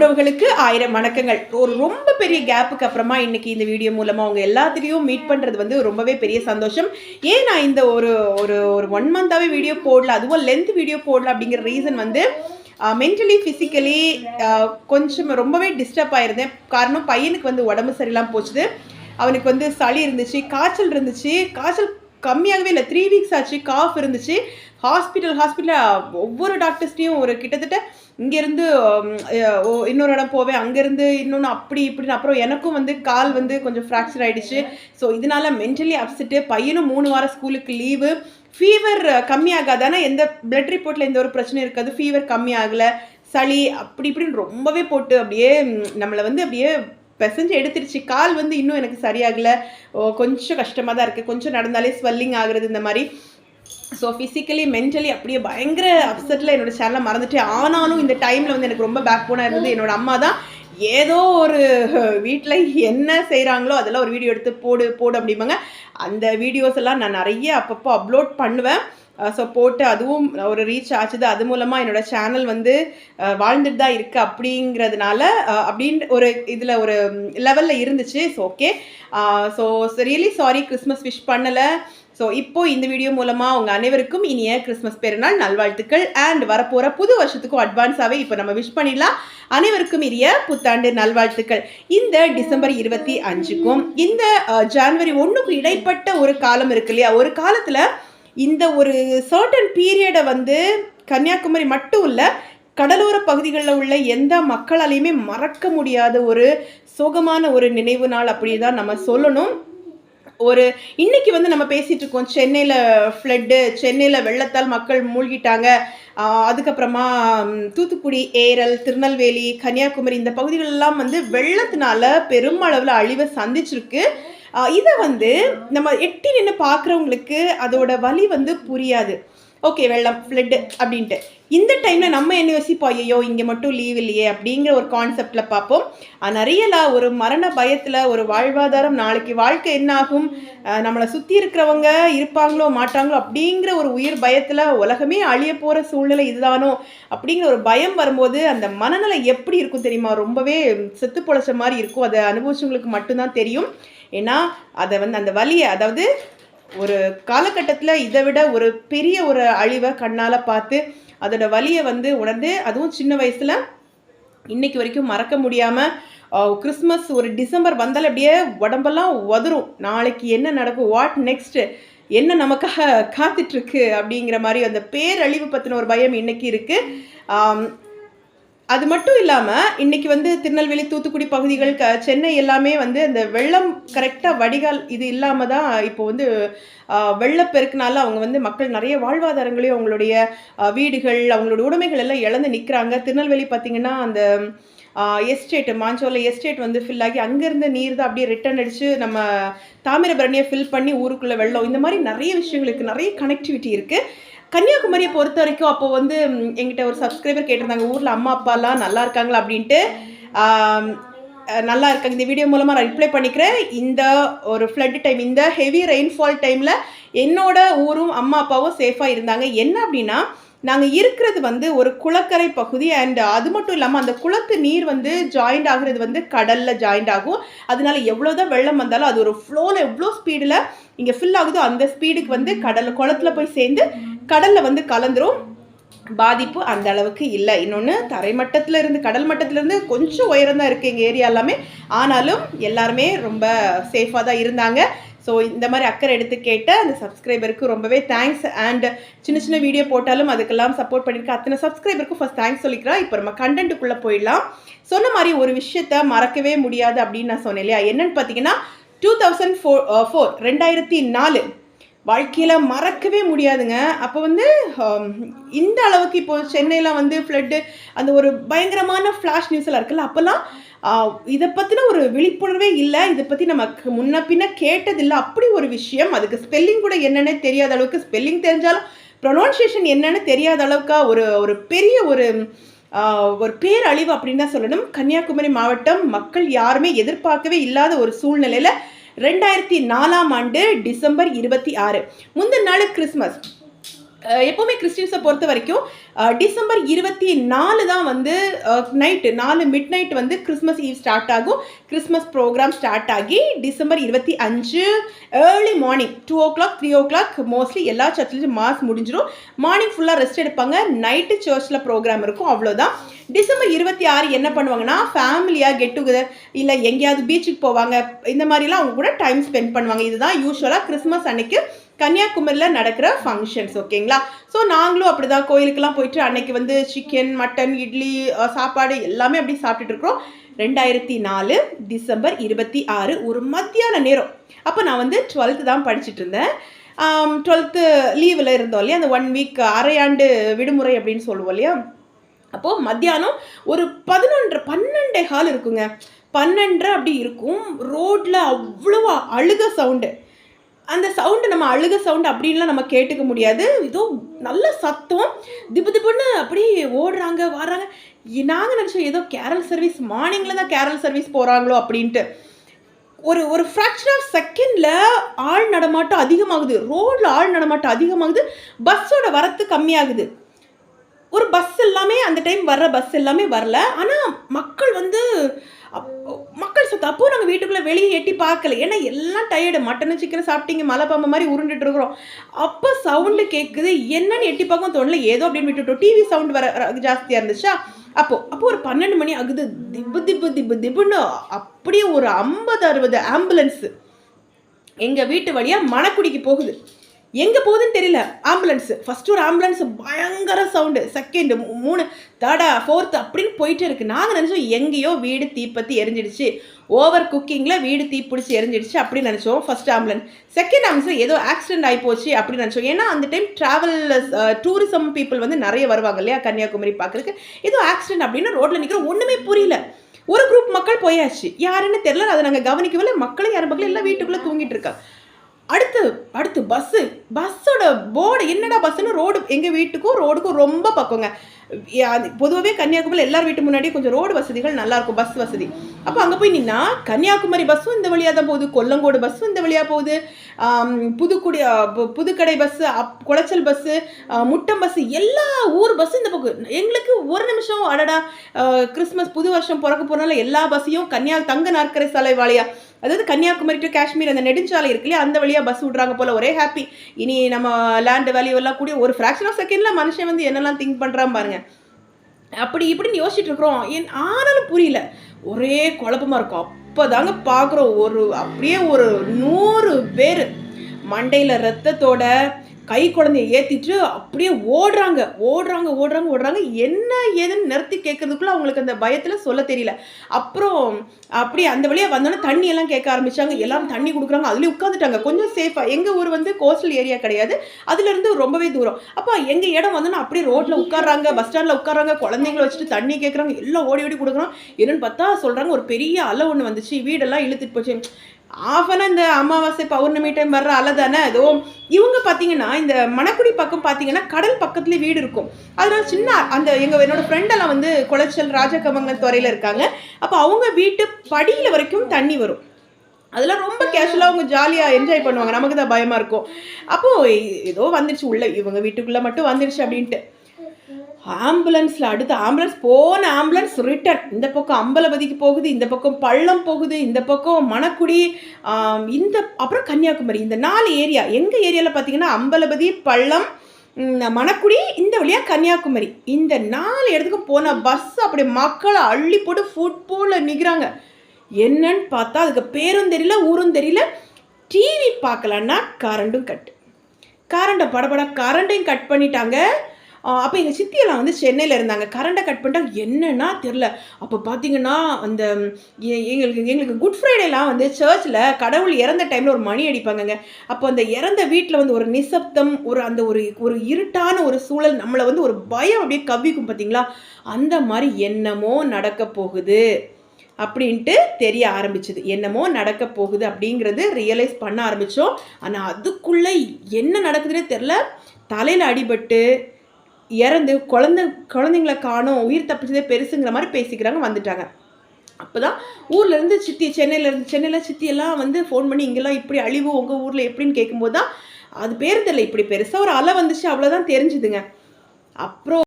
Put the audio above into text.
உறவுகளுக்கு ஆயிரம் வணக்கங்கள். ஒரு ரொம்ப பெரிய கேப்புக்கு அப்புறமா இன்னைக்கு இந்த வீடியோ மூலமாக அவங்க எல்லாத்திலையும் மீட் பண்ணுறது வந்து ரொம்பவே பெரிய சந்தோஷம். ஏன் நான் இந்த ஒரு ஒரு ஒரு ஒன் மந்தாவே வீடியோ போடல அதுவும் லென்த் வீடியோ போடல அப்படிங்கிற ரீசன் வந்து மென்டலி ஃபிசிக்கலி கொஞ்சம் ரொம்பவே டிஸ்டர்ப் ஆயிருந்தேன். காரணம் பையனுக்கு வந்து உடம்பு சரியில்லாம போச்சுது. அவனுக்கு வந்து சளி இருந்துச்சு காய்ச்சல் இருந்துச்சு. காய்ச்சல் கம்மியாகவே இல்லை த்ரீ வீக்ஸ் ஆச்சு காஃப் இருந்துச்சு. ஹாஸ்பிட்டல் ஹாஸ்பிட்டலில் ஒவ்வொரு டாக்டர்ஸ்டையும் ஒரு கிட்டத்தட்ட இங்கேருந்து இன்னொரு இடம் போவேன். அங்கேருந்து இன்னொன்று அப்படி இப்படின்னு. அப்புறம் எனக்கும் வந்து கால் வந்து கொஞ்சம் ஃப்ராக்சர் ஆகிடுச்சு ஸோ இதனால மென்டலி அப்செட்டு பையனும் மூணு வாரம் ஸ்கூலுக்கு லீவு ஃபீவர் கம்மியாகாது. ஆனால் எந்த பிளட் ரிப்போர்ட்டில் எந்த ஒரு பிரச்சனையும் இருக்காது. ஃபீவர் கம்மியாகலை. சளி அப்படி இப்படின்னு ரொம்பவே போட்டு அப்படியே நம்மளை வந்து அப்படியே பெசஞ்சு எடுத்துருச்சு. கால் வந்து இன்னும் எனக்கு சரியாகலை. ஓ, கொஞ்சம் கஷ்டமாக தான் இருக்குது கொஞ்சம் நடந்தாலே ஸ்வெல்லிங் ஆகுறது இந்த மாதிரி. ஸோ ஃபிசிக்கலி மென்டலி அப்படியே பயங்கர அப்செட்டில் என்னோட சேனலை மறந்துட்டேன் ஆனாலும் இந்த டைமில் வந்து எனக்கு ரொம்ப பேக் போனாக இருந்தது. என்னோட அம்மா தான் ஏதோ ஒரு வீட்டில் என்ன செய்கிறாங்களோ அதெல்லாம் ஒரு வீடியோ எடுத்து போடு போடு அப்படிம்பாங்க. அந்த வீடியோஸ் எல்லாம் நான் நிறைய அப்பப்போ அப்லோட் பண்ணுவேன். ஸோ போட்டு அதுவும் ஒரு ரீச் ஆச்சுது. அது மூலமாக என்னோட சேனல் வந்து வாழ்ந்துட்டு தான் இருக்குது அப்படிங்கிறதுனால அஹ், அப்படின்ற ஒரு இதில் ஒரு லெவலில் இருந்துச்சு. So okay so really sorry Christmas wish பண்ணலை. ஸோ இப்போ இந்த வீடியோ மூலமாக உங்கள் அனைவருக்கும் இனிய கிறிஸ்மஸ் பெருநாள் நல்வாழ்த்துக்கள் அண்ட் வரப்போகிற புது வருஷத்துக்கும் அட்வான்ஸாகவே இப்போ நம்ம விஷ் பண்ணிடலாம். அனைவருக்கும் இனிய புத்தாண்டு நல்வாழ்த்துக்கள். இந்த டிசம்பர் இருபத்தி அஞ்சுக்கும் இந்த ஜான்வரி ஒன்றுக்கும் இடைப்பட்ட ஒரு காலம் இருக்கு இல்லையா? ஒரு காலத்தில் இந்த ஒரு சர்டன் பீரியடை வந்து கன்னியாகுமரி மட்டும் இல்லை கடலோர பகுதிகளில் உள்ள எந்த மக்களாலையுமே மறக்க முடியாத ஒரு சோகமான ஒரு நினைவு நாள் அப்படி தான் நம்ம சொல்லணும். ஒரு இன்னைக்கு வந்து நம்ம பேசிட்டு இருக்கோம் சென்னையில் ஃப்ளட்டு சென்னையில் வெள்ளத்தால் மக்கள் மூழ்கிட்டாங்க. அதுக்கப்புறமா தூத்துக்குடி ஏரல் திருநெல்வேலி கன்னியாகுமரி இந்த பகுதிகளெல்லாம் வந்து வெள்ளத்தினால பெருமளவில் அழிவை சந்திச்சிருக்கு. இதை வந்து நம்ம எட்டி நின்று பார்க்குறவங்களுக்கு அதோட வலி வந்து புரியாது. ஓகே வெள்ளம் ஃப்ளட்டு அப்படின்ட்டு. இந்த டைமில் நம்ம என்ன யோசிப்போம்? ஐயோ இங்கே மட்டும் லீவ் இல்லையே அப்படிங்கிற ஒரு கான்செப்டில் பார்ப்போம். நிறையலா ஒரு மரண பயத்தில் ஒரு வாழ்வாதாரம் நாளைக்கு வாழ்க்கை என்ன ஆகும்? நம்மளை சுற்றி இருக்கிறவங்க இருப்பாங்களோ மாட்டாங்களோ அப்படிங்கிற ஒரு உயிர் பயத்தில் உலகமே அழிய போகிற சூழ்நிலை இதுதானோ அப்படிங்கிற ஒரு பயம் வரும்போது அந்த மனநிலை எப்படி இருக்கும் தெரியுமா? ரொம்பவே செத்து பொழைச்ச மாதிரி இருக்கும். அதை அனுபவிச்சவங்களுக்கு மட்டும்தான் தெரியும். ஏன்னா அதை வந்து அந்த வலியை அதாவது ஒரு காலகட்டத்தில் இதை விட ஒரு பெரிய ஒரு அழிவை கண்ணால் பார்த்து அதோட வலியை வந்து உணர்ந்து அதுவும் சின்ன வயசில் இன்னைக்கு வரைக்கும் மறக்க முடியாமல் கிறிஸ்மஸ் ஒரு டிசம்பர் வந்தால் அப்படியே உடம்பெல்லாம் உதறும். நாளைக்கு என்ன நடக்கும்? வாட் நெக்ஸ்ட்டு என்ன நமக்காக காத்துட்ருக்கு அப்படிங்கிற மாதிரி அந்த பேரழிவு பற்றின ஒரு பயம் இன்றைக்கி இருக்குது அது மட்டும் இல்லாமல் இன்னைக்கு வந்து திருநெல்வேலி தூத்துக்குடி பகுதிகள் க சென்னை எல்லாமே வந்து அந்த வெள்ளம் கரெக்டாக வடிகால் இது இல்லாமல் தான் இப்போ வந்து ஆஹ், வெள்ளப்பெருக்குனால அவங்க வந்து மக்கள் நிறைய வாழ்வாதாரங்களையும் அவங்களுடைய வீடுகள் அவங்களோட உடைமைகள் எல்லாம் இழந்து நிற்கிறாங்க திருநெல்வேலி பார்த்திங்கன்னா அந்த எஸ்டேட் மாஞ்சோல எஸ்டேட் வந்து ஃபில் ஆகி அங்கேருந்து நீர் தான் அப்படியே ரிட்டர்ன் அடித்து நம்ம தாமிரபரணியை ஃபில் பண்ணி ஊருக்குள்ளே வெள்ளம். இந்த மாதிரி நிறைய விஷயங்களுக்கு நிறைய கனெக்டிவிட்டி இருக்குது கன்னியாகுமரியை பொறுத்த வரைக்கும் அப்போ வந்து எங்கிட்ட ஒரு சப்ஸ்கிரைபர் கேட்டிருந்தாங்க. ஊரில் அம்மா அப்பாலாம் நல்லா இருக்காங்களா அப்படின்ட்டு. நல்லா இருக்காங்க. இந்த வீடியோ மூலமாக நான் ரிப்ளை பண்ணிக்கிறேன். இந்த ஒரு ஃப்ளட் டைம் இந்த ஹெவி ரெயின்ஃபால் டைமில் என்னோட ஊரும் அம்மா அப்பாவும் சேஃபாக இருந்தாங்க. என்ன அப்படின்னா நாங்கள் இருக்கிறது வந்து ஒரு குளக்கரை பகுதி அண்ட் அது மட்டும் இல்லாமல் அந்த குளத்து நீர் வந்து ஜாயிண்ட் ஆகுறது வந்து கடலில் ஜாயிண்ட் ஆகும். அதனால எவ்வளோதான் வெள்ளம் வந்தாலும் அது ஒரு ஃப்ளோவில் எவ்வளோ ஸ்பீடில் இங்கே ஃபில் ஆகுதோ அந்த ஸ்பீடுக்கு வந்து கடல் குளத்துல போய் சேர்ந்து கடலில் வந்து கலந்துரும். பாதிப்பு அந்த அளவுக்கு இல்லை. இன்னொன்று தரைமட்டத்தில் இருந்து கடல் மட்டத்திலேருந்து கொஞ்சம் உயரம்தான் இருக்குது எங்கள் ஏரியா எல்லாமே. ஆனாலும் எல்லாருமே ரொம்ப சேஃபாக தான் இருந்தாங்க. ஸோ இந்த மாதிரி அக்கறை எடுத்து கேட்ட அந்த சப்ஸ்கிரைபருக்கு ரொம்பவே தேங்க்ஸ் அண்ட் சின்ன சின்ன வீடியோ போட்டாலும் அதுக்கெல்லாம் சப்போர்ட் பண்ணியிருக்க அத்தனை சப்ஸ்கிரைபருக்கும் ஃபஸ்ட் தேங்க்ஸ் சொல்லிக்கிறேன் இப்போ நம்ம கண்டென்ட்டுக்குள்ளே போயிடலாம். சொன்ன மாதிரி ஒரு விஷயத்த மறக்கவே முடியாது அப்படின்னு நான் சொன்னேன் இல்லையா? என்னன்னு பார்த்தீங்கன்னா டூ தௌசண்ட் ஃபோர் ஃபோர் ரெண்டாயிரத்தி நாலு வாழ்க்கையில் மறக்கவே முடியாதுங்க. அப்போ வந்து இந்த அளவுக்கு இப்போ சென்னையில் வந்து ஃப்ளட்டு அந்த ஒரு பயங்கரமான ஃப்ளாஷ் நியூஸ் எல்லாம் இருக்குல்ல அப்போல்லாம் இதை பற்றின ஒரு விழிப்புணர்வே இல்லை. இதை பற்றி நமக்கு முன்ன பின்ன கேட்டதில்லை. அப்படி ஒரு விஷயம் அதுக்கு ஸ்பெல்லிங் கூட என்னென்னு தெரியாத அளவுக்கு ஸ்பெல்லிங் தெரிஞ்சாலும் ப்ரொனவுன்சியேஷன் என்னென்னு தெரியாத அளவுக்கு ஒரு ஒரு பெரிய ஒரு ஒரு பேரழிவு அப்படின்னு தான் சொல்லணும். கன்னியாகுமரி மாவட்டம் மக்கள் யாருமே எதிர்பார்க்கவே இல்லாத ஒரு சூழ்நிலையில் ரெண்டாயிரத்தி நாலாம் ஆண்டு டிசம்பர் இருபத்தி ஆறு. முந்தின நாள் கிறிஸ்மஸ். எப்போவுமே கிறிஸ்டின்ஸை பொறுத்த வரைக்கும் டிசம்பர் இருபத்தி நாலு தான் வந்து நைட்டு நாலு மிட் நைட் வந்து கிறிஸ்மஸ் ஈவ் ஸ்டார்ட் ஆகும். கிறிஸ்மஸ் ப்ரோக்ராம் ஸ்டார்ட் ஆகி டிசம்பர் இருபத்தி அஞ்சு early morning two o'clock three o'clock mostly எல்லா சர்ச்லேயும் மாஸ் முடிஞ்சிடும் மார்னிங் ஃபுல்லாக ரெஸ்ட் எடுப்பாங்க. நைட்டு சர்ச்சில் ப்ரோக்ராம் இருக்கும் அவ்வளோதான். டிசம்பர் இருபத்தி ஆறு என்ன பண்ணுவாங்கன்னா ஃபேமிலியாக கெட் டுகெதர் இல்லை எங்கேயாவது பீச்சுக்கு போவாங்க இந்த மாதிரிலாம் அவங்க கூட டைம் ஸ்பெண்ட் பண்ணுவாங்க. இதுதான் யூஸ்வலாக கிறிஸ்மஸ் அன்னைக்கு கன்னியாகுமரியில் நடக்கிற ஃபங்க்ஷன்ஸ் ஓகேங்களா ஸோ நாங்களும் அப்படி தான் கோயிலுக்கெல்லாம் போயிட்டு அன்னைக்கு வந்து சிக்கன் மட்டன் இட்லி சாப்பாடு எல்லாமே அப்படி சாப்பிட்டுட்டு இருக்கிறோம். ரெண்டாயிரத்தி நாலு டிசம்பர் இருபத்தி ஆறு ஒரு மத்தியான நேரம். அப்போ நான் வந்து டுவெல்த்து தான் படிச்சுட்டு இருந்தேன். டுவெல்த்து லீவில் இருந்தோம் இல்லையா? அந்த ஒன் வீக் அரையாண்டு விடுமுறை அப்படின்னு சொல்லுவோம் இல்லையா? அப்போது மத்தியானம் ஒரு பதினொன்று பன்னெண்டே கால் இருக்குங்க. பன்னெண்டரை அப்படி இருக்கும். ரோட்டில் அவ்வளோ அழுக சவுண்டு அந்த சவுண்டு நம்ம அழுக சவுண்டு அப்படின்லாம் நம்ம கேட்டுக்க முடியாது. ஏதோ நல்ல சத்தம். திப்பு திப்புன்னு அப்படி ஓடுறாங்க வர்றாங்க. நாங்கள் நினச்சோம் ஏதோ கேரல் சர்வீஸ் மார்னிங்கில் தான் கேரல் சர்வீஸ் போகிறாங்களோ அப்படின்ட்டு. ஒரு ஒரு ஃப்ராக்ஷன் ஆஃப் செகண்டில் ஆள் நடமாட்டம் அதிகமாகுது. ரோடில் ஆள் நடமாட்டம் அதிகமாகுது. பஸ்ஸோட வரத்து கம்மியாகுது. ஒரு பஸ் எல்லாமே அந்த டைம் வர்ற பஸ் எல்லாமே வரல. ஆனால் மக்கள் வந்து ஸோ தப்பு நாங்கள் வீட்டுக்குள்ளே வெளியே எட்டி பார்க்கல. ஏன்னா எல்லாம் டயர்டு மட்டனு சிக்கன் சாப்பிட்டீங்க மலை பாம்பு மாதிரி உருண்டுட்டு இருக்கிறோம். அப்போ சவுண்டு கேட்குது என்னன்னு எட்டி பார்க்கவும் தோணல. ஏதோ அப்படின்னு விட்டுட்டோம். டிவி சவுண்ட் வர வர ஜாஸ்தியாக இருந்துச்சா? அப்போ அப்போ ஒரு பன்னெண்டு மணி ஆகுது. திப்பு திப்பு திப்பு திப்புன்னு அப்படியே ஒரு ஐம்பது அறுபது ஆம்புலன்ஸு எங்கள் வீட்டு வழியாக மணக்குடிக்கு போகுது. எங்கே போகுதுன்னு தெரியல. ஆம்புலன்ஸு ஃபஸ்ட்டு ஒரு ஆம்புலன்ஸ் பயங்கர சவுண்டு செகண்டு மூணு தேர்டா ஃபோர்த் அப்படின்னு போயிட்டே இருக்குது நாங்கள் நினச்சோம் எங்கேயோ வீடு தீப்பற்றி எரிஞ்சிடுச்சு. ஓவர் குக்கிங்கில் வீடு தீப்பிடிச்சி எரிஞ்சிடுச்சு அப்படின்னு நினச்சோம். ஃபஸ்ட் ஆம்புலன்ஸ் செகண்ட் ஆம்புலன்ஸ் ஏதோ ஆக்சிடென்ட் ஆகி போச்சு அப்படின்னு நினச்சோம். ஏன்னா அந்த டைம் ட்ராவல் டூரிசம் பீப்புள் வந்து நிறைய வருவாங்க இல்லையா? கன்னியாகுமரி பார்க்குறதுக்கு. ஏதோ ஆக்சிடென்ட் அப்படின்னு ரோட்டில் நிற்கிறோம் ஒன்றுமே புரியல. ஒரு குரூப் மக்கள் போயாச்சு. யாருன்னு தெரியல. அதை நாங்கள் கவனிக்கவில்லை. மக்களும் யாரும் மக்களும் எல்லாம் வீட்டுக்குள்ளே தூங்கிட்டு இருக்காங்க. அடுத்து அடுத்து பஸ்ஸு பஸ்ஸோட போர்டு என்னடா பஸ்ஸுன்னு ரோடு எங்கள் வீட்டுக்கும் ரோடுக்கும் ரொம்ப பக்கங்க. பொதுவாகவே கன்னியாகுமரி எல்லார் வீட்டு முன்னாடியே கொஞ்சம் ரோடு வசதிகள் நல்லாயிருக்கும் பஸ் வசதி. அப்போ அங்கே போய் நின்னா கன்னியாகுமரி பஸ்ஸும் இந்த வழியாக தான் போகுது கொல்லங்கோடு பஸ்ஸும் இந்த வழியாக போகுது புதுக்குடி பு- புதுக்கடை பஸ்ஸு அப் குளச்சல் பஸ்ஸு முட்டம் பஸ்ஸு எல்லா ஊர் பஸ்ஸும் இந்த பக்கம். எங்களுக்கு ஒரு நிமிஷம் அடடா கிறிஸ்மஸ் புது வருஷம் பிறக்க போகிறனால எல்லா பஸ்ஸையும் கன்னியா தங்க நாற்கரை சாலை வாழியா அதாவது கன்னியாகுமரி டு காஷ்மீர் அந்த நெடுஞ்சாலை இருக்கு இல்லையா? அந்த வழியாக பஸ் விட்றாங்க போல ஒரே ஹாப்பி இனி நம்ம லேண்டு வேல்யூ எல்லாம் கூடிய ஒரு ஃப்ராக்ஷன் ஆஃப் செகண்டில் மனுஷன் வந்து என்னெல்லாம் திங்க் பண்ணுறான் பாருங்க. அப்படி இப்படின்னு யோசிச்சுட்டு இருக்கிறோம். என் ஆனாலும் புரியல. ஒரே குழப்பமா இருக்கும். அப்போ தாங்க பார்க்குறோம். ஒரு அப்படியே ஒரு நூறு பேர் மண்டையில் ரத்தத்தோட கை குழந்தைய ஏற்றிட்டு அப்படியே ஓடுறாங்க. ஓடுறாங்க ஓடுறாங்க ஓடுறாங்க. என்ன ஏதுன்னு நிறுத்தி கேட்கறதுக்குள்ள அவங்களுக்கு அந்த பயத்தில் சொல்ல தெரியல. அப்புறம் அப்படியே அந்த வழியாக வந்தோன்னே தண்ணி எல்லாம் கேட்க ஆரம்பிச்சாங்க. எல்லாம் தண்ணி கொடுக்குறாங்க. அதுலேயே உட்காந்துட்டாங்க. கொஞ்சம் சேஃபாக எங்கள் ஊர் வந்து கோஸ்டல் ஏரியா கிடையாது. அதுலேருந்து ரொம்பவே தூரம். அப்போ எங்கள் இடம் வந்தோன்னா அப்படியே ரோட்டில் உட்கார்றாங்க. பஸ் ஸ்டாண்டில் உட்கார்றாங்க. குழந்தைங்கள வச்சுட்டு தண்ணி கேட்குறாங்க எல்லாம் ஓடி ஓடி கொடுக்குறோம் என்னன்னு பார்த்தா சொல்கிறாங்க ஒரு பெரிய அலை ஒன்று வந்துச்சு. வீடெல்லாம் இழுத்துட்டு போச்சு. ஆஃபனாக இந்த அமாவாசை பௌர்ணமி டைம் வர்ற அலை தானே ஏதோ இவங்க பார்த்தீங்கன்னா இந்த மணக்குடி பக்கம் பார்த்தீங்கன்னா கடல் பக்கத்துலேயே வீடு இருக்கும். அதனால சின்ன அந்த எங்கள் என்னோட ஃப்ரெண்டெல்லாம் வந்து குளச்சல் ராஜகமங்கல் துறையில் இருக்காங்க. அப்போ அவங்க வீட்டு படியில் வரைக்கும் தண்ணி வரும். அதெல்லாம் ரொம்ப கேஷுவலாக அவங்க ஜாலியாக என்ஜாய் பண்ணுவாங்க. நமக்கு தான் பயமாக இருக்கும். அப்போது ஏதோ வந்துடுச்சு உள்ள இவங்க வீட்டுக்குள்ளே மட்டும் வந்துடுச்சு அப்படின்ட்டு. ஆம்புலன்ஸில் அடுத்த ஆம்புலன்ஸ் போன ஆம்புலன்ஸ் ரிட்டர்ன் இந்த பக்கம் அம்பலபதிக்கு போகுது இந்த பக்கம் பள்ளம் போகுது இந்த பக்கம் மணக்குடி இந்த அப்புறம் கன்னியாகுமரி. இந்த நாலு ஏரியா எங்கள் ஏரியாவில் பார்த்தீங்கன்னா அம்பலபதி பள்ளம் மணக்குடி இந்த வழியாக கன்னியாகுமரி. இந்த நாலு இடத்துக்கு போன பஸ் அப்படி மக்களை அள்ளி போட்டு ஃபுட்போலில் நிற்கிறாங்க என்னன்னு பார்த்தா அதுக்கு பேரும் தெரியல ஊரும் தெரியல. டிவி பார்க்கலன்னா கரண்டும் கட் கரண்டை படபட கரண்டையும் கட் பண்ணிட்டாங்க. அப்போ எங்கள் சித்தியெல்லாம் வந்து சென்னையில் இருந்தாங்க. கரண்டை கட் பண்ணிட்டா என்னன்னா தெரில அப்போ பார்த்தீங்கன்னா அந்த எங்களுக்கு எங்களுக்கு குட் ஃப்ரைடேலாம் வந்து சர்ச்சில் கடவுள் இறந்த டைமில் ஒரு மணி அடிப்பாங்கங்க. அப்போ அந்த இறந்த வீட்டில் வந்து ஒரு நிசப்தம் ஒரு அந்த ஒரு ஒரு இருட்டான ஒரு சூழல் நம்மளை வந்து ஒரு பயம் அப்படியே கவ்விக்கும் பார்த்தீங்களா அந்த மாதிரி என்னமோ நடக்க போகுது அப்படின்ட்டு தெரிய ஆரம்பிச்சது. என்னமோ நடக்க போகுது அப்படிங்கிறது ரியலைஸ் பண்ண ஆரம்பித்தோம் ஆனால் அதுக்குள்ளே என்ன நடக்குதுன்னே தெரில தலையில் அடிபட்டு இறந்து குழந்தை குழந்தைங்கள காணும் உயிர் தப்பிச்சதே பெருசுங்கிற மாதிரி பேசிக்கிறாங்க வந்துட்டாங்க. அப்போ தான் ஊர்லேருந்து சித்தி சென்னையிலேருந்து சென்னையில் சித்தியெல்லாம் வந்து ஃபோன் பண்ணி இங்கெல்லாம் இப்படி அழிவு உங்கள் ஊரில் எப்படின்னு கேட்கும்போது தான் அது பேர் தெரியல இப்படி பெருசாக ஒரு அலை வந்துச்சு அவ்வளோதான் தெரிஞ்சுதுங்க. அப்புறம்